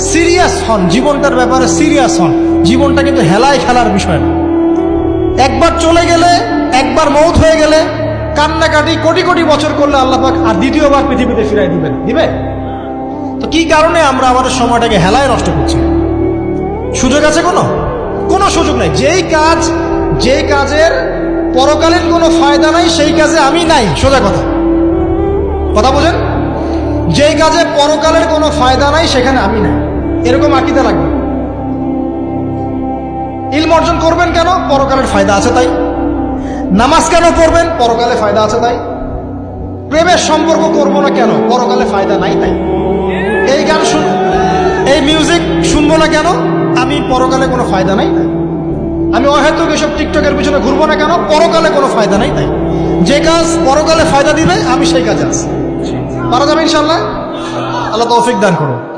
Serious হন। জীবনটার ব্যাপারে serious হন। জীবনটা কিন্তু হেলায় খেলার বিষয় না। একবার চলে গেলে, একবার মৌত হয়ে গেলে কান্নাকাটি কোটি কোটি বছর করলে আল্লাপাক আর দ্বিতীয়বার পৃথিবীতে ফিরাই দিবেন। দিবে? তো কি কারণে আমরা আমাদের সময়টাকে হেলায় নষ্ট করছি? সুযোগ আছে কোনো? কোনো সুযোগ নেই। যেই কাজ, যেই কাজের পরকালীন কোনো ফায়দা নাই, সেই কাজে আমি নাই। সোজা কথা। কথা বোঝেন? যেই কাজে পরকালের কোনো ফায়দা নাই, সেখানে আমি নাই। এরকম আকিদা লাগবে। ইলম অর্জন করবেন কেন? পরকালের ফায়দা আছে তাই। নামাজ কেন পড়বেন? পরকালে ফায়দা আছে তাই। প্রেমের সম্পর্ক করব না কেন? পরকালে ফায়দা নাই তাই। এই গান শুন, এই মিউজিক শুনব না কেন? আমি পরকালে কোনো ফায়দা নাই তাই। আমি অহেতুক এসব টিকটকের পিছনে ঘুরবো না কেন? পরকালে কোনো ফায়দা নাই তাই। যে কাজ পরকালে ফায়দা দিবে, আমি সেই কাজে আছি। পারা যাবে ইনশাল্লাহ আল্লাহ তৌফিক দান করুন।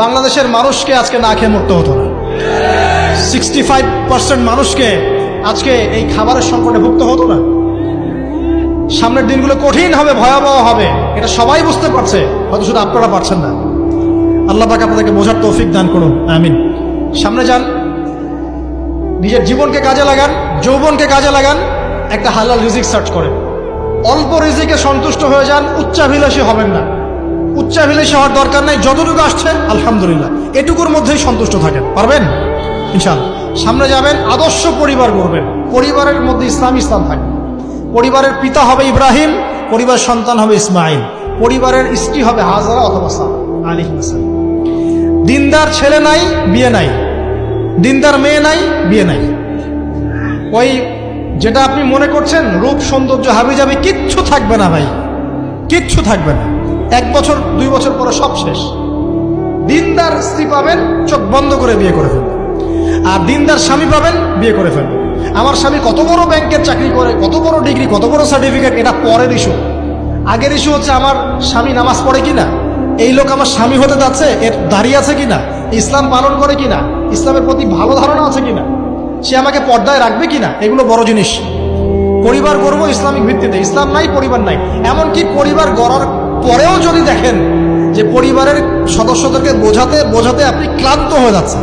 বাংলাদেশের মানুষকে আজকে না খেয়ে মরতে হতো না। সিক্সটি ফাইভ পার্সেন্ট মানুষকে আজকে এই খাবারের সংকটে ভুগতে হতো না। সামনের দিনগুলো কঠিন হবে, ভয়াবহ হবে। এটা সবাই বুঝতে পারছে, হয়তো শুধু আপনারা পারছেন না। আল্লাহ পাক আপনাদেরকে বোঝার তৌফিক দান করুন, আমিন। সামনে যান, নিজের জীবনকে কাজে লাগান, যৌবনকে কাজে লাগান, একটা হালাল রিজিক সার্চ করেন। অল্প রিজিকে সন্তুষ্ট হয়ে যান, উচ্চাভিলাষী হবেন না। উচ্চাভিলাষী হওয়ার দরকার নাই, যতটুকু আসছে, আলহামদুলিল্লাহ। এটুকুর মধ্যেই সন্তুষ্ট থাকেন, পারবেন? ইনশাআল্লাহ। সামনে যাবেন, আদর্শ পরিবার করবেন পরিবারের মধ্যে ইসলাম ইসলাম থাকবে। পরিবারের পিতা হবে ইব্রাহিম, পরিবার সন্তান হবে ইসমাইল। পরিবারের স্ত্রী হবে হাজারা অথবা আলী দিনদার ছেলে নাই, বিয়ে নাই। দিনদার মেয়ে নাই, বিয়ে নাই। ওই যেটা আপনি মনে করছেন, রূপ সৌন্দর্য হাবি যাবে কিচ্ছু থাকবে না ভাই। কিচ্ছু থাকবে না। এক বছর, দুই বছর পরে সব শেষ। দিনদার স্ত্রী পাবেন, চোখ বন্ধ করে বিয়ে করে ফেলবেন। আর দিনদার স্বামী পাবেন, বিয়ে করে ফেলবেন। আমার স্বামী কত বড় ব্যাংকের চাকরি করে, কত বড় ডিগ্রি, কত বড় সার্টিফিকেট এটা পরের ইস্যু আগের ইস্যু হচ্ছে আমার স্বামী নামাজ পড়ে কিনা? এই লোক আমার স্বামী হতে যাচ্ছে, এর দাঁড়িয়ে আছে কিনা? ইসলাম পালন করে কিনা? ইসলামের প্রতি ভালো ধারণা আছে কিনা? সে আমাকে পর্দায় রাখবে কিনা? এগুলো বড় জিনিস। পরিবার গড়বো ইসলামিক ভিত্তিতে। ইসলাম নাই, পরিবার নাই। এমনকি পরিবার গড়ার পরেও যদি দেখেন যে পরিবারের সদস্যদেরকে বোঝাতে বোঝাতে আপনি ক্লান্ত হয়ে যাচ্ছেন।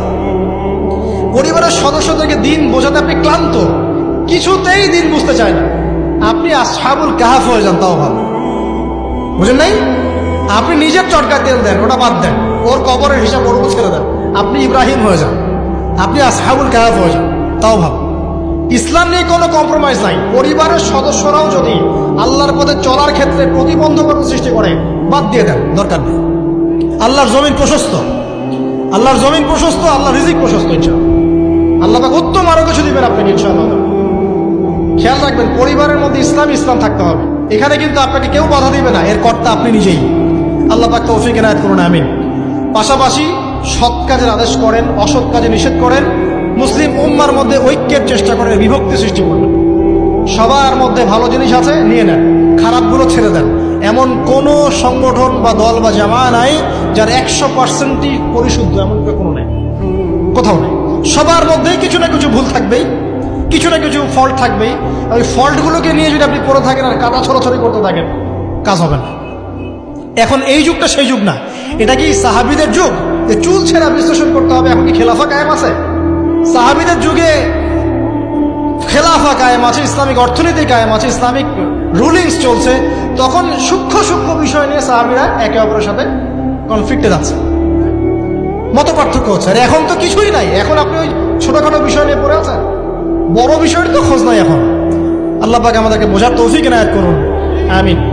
পরিবারের সদস্যদেরকে দিন বোঝাতে আপনি ক্লান্ত, কিছুতেই দিন বুঝতে চায় না। আপনি আসহাবুল কাহাফ হয়ে যান তাও ভালো। বুঝেন নাই? আপনি নিজের চটকা তেল দেন, ওটা বাদ দেন। ওর কবরের হিসাব ওর ছেড়ে দেন। আপনি ইব্রাহিম হয়ে যান। আপনি আসহাবুল কাহাফ হয়ে যান, তাও ভালো। ইসলাম নিয়ে কোনো কম্প্রোমাইজ নাই। পরিবারের সদস্যরাও যদি আল্লাহর পথে চলার ক্ষেত্রে প্রতিবন্ধকতা সৃষ্টি করে, বাদ দিয়ে দেন, দরকার নেই। আল্লাহর জমিন প্রশস্ত। আল্লাহর জমিন প্রশস্ত আল্লাহ রিজিক প্রশস্ত, ইনশাআল্লাহ। আল্লাহ পাক উত্তম আরও কিছু দিবেন আপনাকে ইনশাআল্লাহ। খেয়াল রাখবেন, পরিবারের মধ্যে ইসলাম ইসলাম থাকতে হবে। এখানে কিন্তু আপনাকে কেউ বাধা দিবে না, এর কর্তা আপনি নিজেই। আল্লাহ পাক তৌফিক এনায়ত করুন, আমিন। পাশাপাশি সৎ কাজের আদেশ করেন, অসৎ কাজে নিষেধ করেন মুসলিম উম্মার মধ্যে ঐক্যের চেষ্টা করে, বিভক্তি সৃষ্টি করবেন সবার মধ্যে ভালো জিনিস আছে, নিয়ে নেন। খারাপগুলো ছেড়ে দেন। এমন কোনো সংগঠন বা দল বা জামা নাই, যার একশো পার্সেন্টই পরিশুদ্ধ, এমন কোনো নেই। কোথাও নেই। সবার মধ্যেই কিছু না কিছু ভুল থাকবেই। কিছু না কিছু ফল্ট থাকবেই। ওই ফল্টগুলোকে নিয়ে যদি আপনি পড়ে থাকেন আর কাদা ছড়াছড়ি করতে থাকেন, কাজ হবে না। এখন এই যুগটা সেই যুগ না। এটা কি সাহাবিদের যুগ? যে চুল ছেঁড়া বিশ্লেষণ করতে হবে, এখন কি খেলাফা কায়েম আছে? সাহাবিদের যুগে খেলাফা কায়েম আছে, ইসলামিক অর্থনীতি কায়েম আছে, ইসলামিক রুলিংস চলছে। তখন সূক্ষ্ম সূক্ষ্ম বিষয় নিয়ে সাহাবিরা একে অপরের সাথে কনফ্লিক্টে যাচ্ছে। মত পার্থক্য হচ্ছে। আর এখন তো কিছুই নাই। এখন আপনি ওই ছোটখাটো বিষয় নিয়ে পড়ে আছেন। বড় বিষয়টি তো খোঁজ নাই এখন। আল্লাহ পাক আমাদেরকে বোঝার তৌফিক এনায়ত করুন। আমিন।